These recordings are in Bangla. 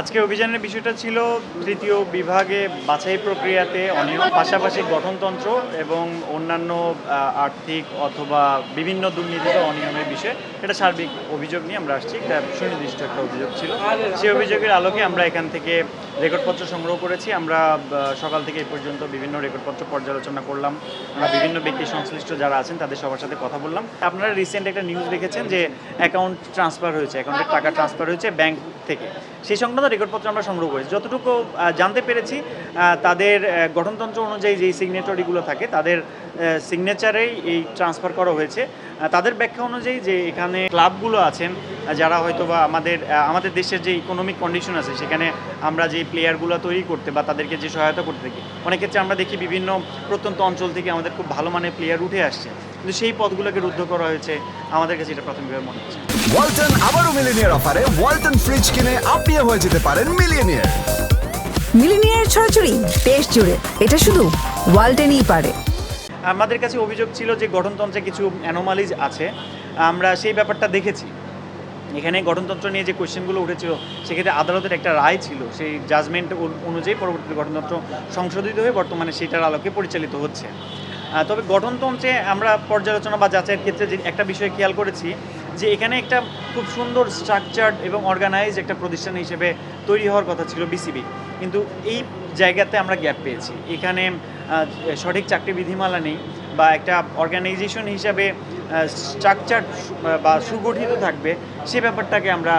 আজকে অভিযানের বিষয়টা ছিল তৃতীয় বিভাগে বাছাই প্রক্রিয়াতে অনিয়ম, পাশাপাশি গঠনতন্ত্র এবং অন্যান্য আর্থিক অথবা বিভিন্ন দুর্নীতিতে অনিয়মের বিষয়ে এটা সার্বিক অভিযোগ নিয়ে আমরা আসছি। এটা সুনির্দিষ্ট একটা অভিযোগ ছিল। সেই অভিযোগের আলোকে আমরা এখান থেকে রেকর্ডপত্র সংগ্রহ করেছি। আমরা সকাল থেকে এই পর্যন্ত বিভিন্ন রেকর্ডপত্র পর্যালোচনা করলাম। আমরা বিভিন্ন ব্যক্তি সংশ্লিষ্ট যারা আছেন তাদের সবার সাথে কথা বললাম। আপনারা রিসেন্ট একটা নিউজ দেখেছেন যে অ্যাকাউন্ট ট্রান্সফার হয়েছে অ্যাকাউন্টের টাকা ট্রান্সফার হয়েছে ব্যাংক থেকে। সেই সংক্রান্ত রেকর্ডপত্র আমরা সংগ্রহ করেছি। যতটুকু জানতে পেরেছি তাদের গঠনতন্ত্র অনুযায়ী যেই সিগনেটরিগুলো থাকে, তাদের সিগনেচারেই এই ট্রান্সফার করা হয়েছে। তাদের ব্যাখ্যা অনুযায়ী যে এখানে ক্লাবগুলো আছেন যারা হয়তো বা আমাদের আমাদের দেশের যে ইকোনমিক কন্ডিশন আছে, সেখানে আমরা যে প্লেয়ারগুলো তৈরি করতে বা তাদেরকে যে সহায়তা করতে থাকি, অনেক ক্ষেত্রে আমরা দেখি বিভিন্ন প্রত্যন্ত অঞ্চল থেকে আমাদের খুব ভালো মানের প্লেয়ার উঠে আসছে। কিন্তু সেই পদগুলোকে রুদ্ধ করা হয়েছে। আমাদের কাছে এটা প্রাথমিকভাবে মনে হচ্ছে। ওয়ালটন আবারও মিলিনিয়ার অফারে ওয়ালটন ফ্রিজ কিনে আপনিও হয়ে যেতে পারেন মিলিয়নিয়ার মিলিনিয়ার ছড়াছড়ি দেশ জুড়ে। এটা শুধু ওয়ালটেনই পারে। আমাদের কাছে অভিযোগ ছিল যে গঠনতন্ত্রে কিছু অ্যানোমালিজ আছে। আমরা সেই ব্যাপারটা দেখেছি। এখানে গঠনতন্ত্র নিয়ে যে কোয়েশ্চেনগুলো উঠেছিল সেক্ষেত্রে আদালতের একটা রায় ছিল। সেই জাজমেন্ট অনুযায়ী পরবর্তীতে গঠনতন্ত্র সংশোধিত হয়ে বর্তমানে সেটার আলোকে পরিচালিত হচ্ছে। তবে গঠনতন্ত্রে আমরা পর্যালোচনা বা যাচাইয়ের ক্ষেত্রে যে একটা বিষয় খেয়াল করেছি, যে এখানে একটা খুব সুন্দর স্ট্রাকচার্ড এবং অর্গানাইজ একটা প্রতিষ্ঠান হিসেবে তৈরি হওয়ার কথা ছিল বিসিবি কিন্তু এই জায়গাতে আমরা গ্যাপ পেয়েছি। এখানে সঠিক চাকরি বিধিমালা নেই বা একটা অর্গানাইজেশন হিসাবে স্ট্রাকচার বা সুগঠিত থাকবে, সে ব্যাপারটাকে আমরা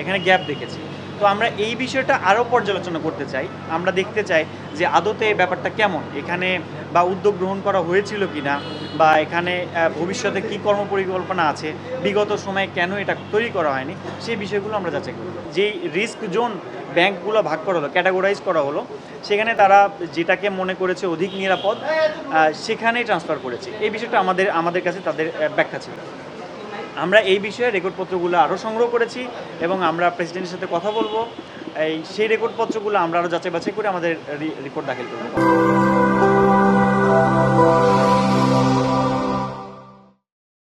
এখানে গ্যাপ দেখেছি। তো আমরা এই বিষয়টা আরও পর্যালোচনা করতে চাই। আমরা দেখতে চাই যে আদতে ব্যাপারটা কেমন? এখানে বা উদ্যোগ গ্রহণ করা হয়েছিল কিনা বা এখানে ভবিষ্যতে কী কর্মপরিকল্পনা আছে, বিগত সময়ে কেন এটা তৈরি করা হয়নি, সেই বিষয়গুলো আমরা যাচাই করব। যেই রিস্ক জোন ব্যাংকগুলো ভাগ করা হলো ক্যাটাগরাইজ করা হলো, সেখানে তারা যেটাকে মনে করেছে অধিক নিরাপদ সেখানেই ট্রান্সফার করেছে। এই বিষয়টা আমাদের আমাদের কাছে তাদের ব্যাখ্যা ছিল। আমরা এই বিষয়ে রেকর্ডপত্রগুলো আরও সংগ্রহ করেছি এবং আমরা প্রেসিডেন্টের সাথে কথা বলব। এই সেই রেকর্ডপত্রগুলো আমরা আরও যাচাই বাছাই করে আমাদের রিপোর্ট দাখিল করব।